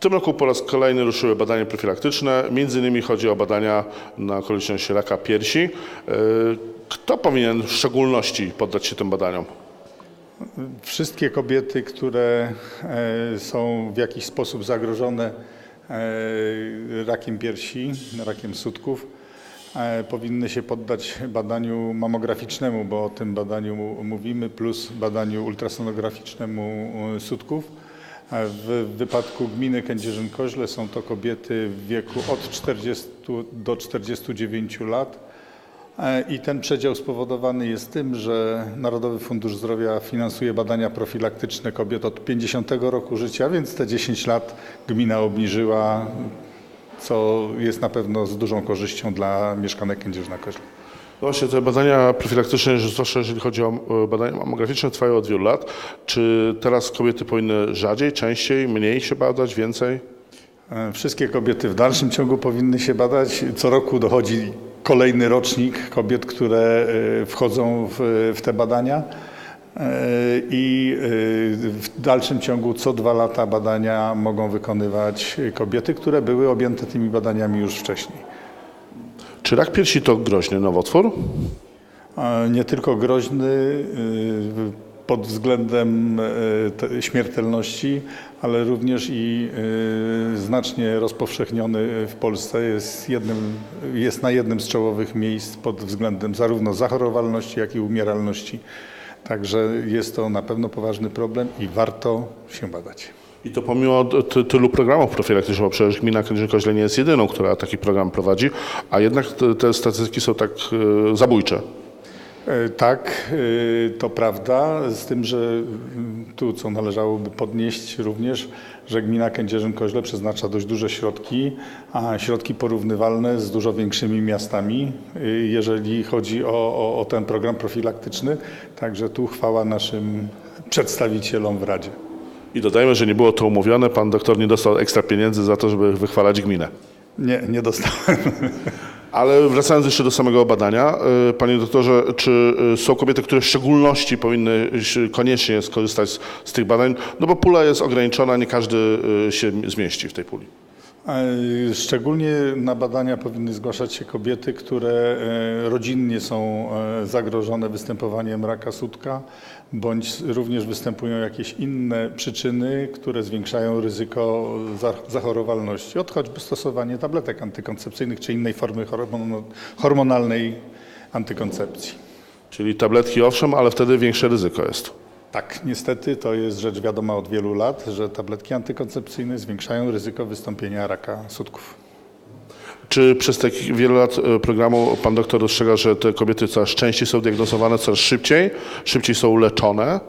tym roku po raz kolejny ruszyły badania profilaktyczne. Między innymi chodzi o badania na okoliczność raka piersi. E, Kto powinien w szczególności poddać się tym badaniom? Wszystkie kobiety, które e, są w jakiś sposób zagrożone e, rakiem piersi, rakiem sutków, powinny się poddać badaniu mamograficznemu, bo o tym badaniu mówimy, plus badaniu ultrasonograficznemu sutków. W wypadku gminy Kędzierzyn-Koźle są to kobiety w wieku od 40 do 49 lat. E, I ten przedział spowodowany jest tym, że Narodowy Fundusz Zdrowia finansuje badania profilaktyczne kobiet od 50 roku życia, więc te 10 lat gmina obniżyła, co jest na pewno z dużą korzyścią dla mieszkanek Kędzierzyna Koźle. No właśnie te badania profilaktyczne, zwłaszcza jeżeli chodzi o e, badania mammograficzne, trwają od wielu lat. Czy teraz kobiety powinny rzadziej, częściej, mniej się badać, więcej? E, Wszystkie kobiety w dalszym ciągu powinny się badać. Co roku dochodzi kolejny rocznik kobiet, które e, wchodzą w, w te badania. I w dalszym ciągu co dwa lata badania mogą wykonywać kobiety, które były objęte tymi badaniami już wcześniej. Czy rak piersi to groźny nowotwór? A Nie tylko groźny y, pod względem te- śmiertelności, ale również i znacznie rozpowszechniony w Polsce. Jest, jednym, jest na jednym z czołowych miejsc pod względem zarówno zachorowalności, jak i umieralności. Także jest to na pewno poważny problem i warto się badać. I to pomimo ty, tylu programów profilaktycznych, bo przecież gmina Kędzierzyn-Koźle nie jest jedyną, która taki program prowadzi, a jednak te, statystyki są tak e, zabójcze. E, Tak, e, to prawda, z tym, że mm, tu co należałoby podnieść również, że gmina Kędzierzyn-Koźle przeznacza dość duże środki, a środki porównywalne z dużo większymi miastami, jeżeli chodzi o, o, o ten program profilaktyczny. Także tu chwała naszym przedstawicielom w Radzie. I dodajmy, że nie było to umówione, pan doktor nie dostał ekstra pieniędzy za to, żeby wychwalać gminę. Nie, nie dostałem. Ale wracając jeszcze do samego badania, e, panie doktorze, czy e, są kobiety, które w szczególności powinny koniecznie skorzystać z, z tych badań? No bo pula jest ograniczona, nie każdy e, się zmieści w tej puli. E, Szczególnie na badania powinny zgłaszać się kobiety, które e, rodzinnie są e, zagrożone występowaniem raka sutka, bądź również występują jakieś inne przyczyny, które zwiększają ryzyko za- zachorowalności, od choćby stosowanie tabletek antykoncepcyjnych czy innej formy hormon- hormonalnej antykoncepcji. Czyli tabletki owszem, ale wtedy większe ryzyko jest. Tak, niestety to jest rzecz wiadoma od wielu lat, że tabletki antykoncepcyjne zwiększają ryzyko wystąpienia raka sutków. Czy przez te wiele lat e, programu pan doktor dostrzega, że te kobiety coraz częściej są diagnozowane, coraz szybciej, szybciej są leczone?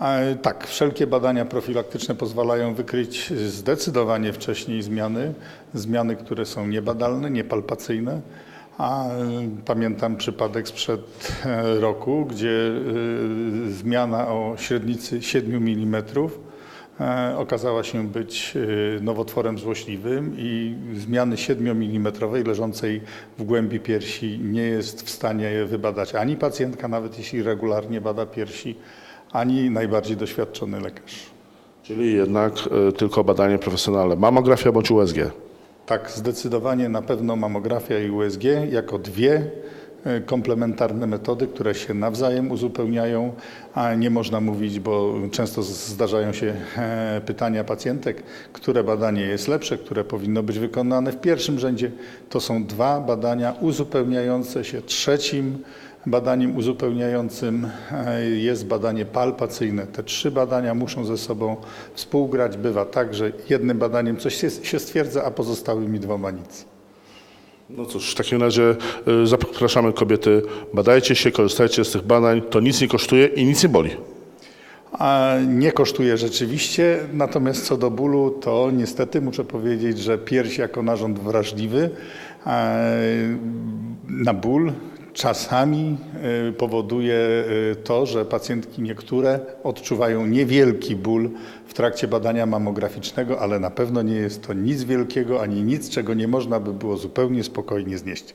E, Tak, wszelkie badania profilaktyczne pozwalają wykryć zdecydowanie wcześniej zmiany, zmiany, które są niebadalne, niepalpacyjne. A e, pamiętam przypadek sprzed e, roku, gdzie e, zmiana o średnicy 7 mm e, okazała się być e, nowotworem złośliwym i zmiany 7 mm leżącej w głębi piersi nie jest w stanie wybadać ani pacjentka, nawet jeśli regularnie bada piersi, ani najbardziej doświadczony lekarz. Czyli jednak e, tylko badanie profesjonalne, mamografia bądź USG. Tak, zdecydowanie na pewno mamografia i USG jako dwie e, komplementarne metody, które się nawzajem uzupełniają, a nie można mówić, bo często zdarzają się e, pytania pacjentek, które badanie jest lepsze, które powinno być wykonane w pierwszym rzędzie. To są dwa badania uzupełniające się. Trzecim badaniem uzupełniającym e, jest badanie palpacyjne. Te trzy badania muszą ze sobą współgrać. Bywa tak, że jednym badaniem coś się, stwierdza, a pozostałymi dwoma nic. No cóż, w takim razie e, zapraszamy kobiety, badajcie się, korzystajcie z tych badań, to nic nie kosztuje i nic nie boli. A nie kosztuje rzeczywiście, natomiast co do bólu, to niestety muszę powiedzieć, że pierś jako narząd wrażliwy e, na ból czasami e, powoduje e, to, że pacjentki niektóre odczuwają niewielki ból w trakcie badania mamograficznego, ale na pewno nie jest to nic wielkiego ani nic, czego nie można by było zupełnie spokojnie znieść.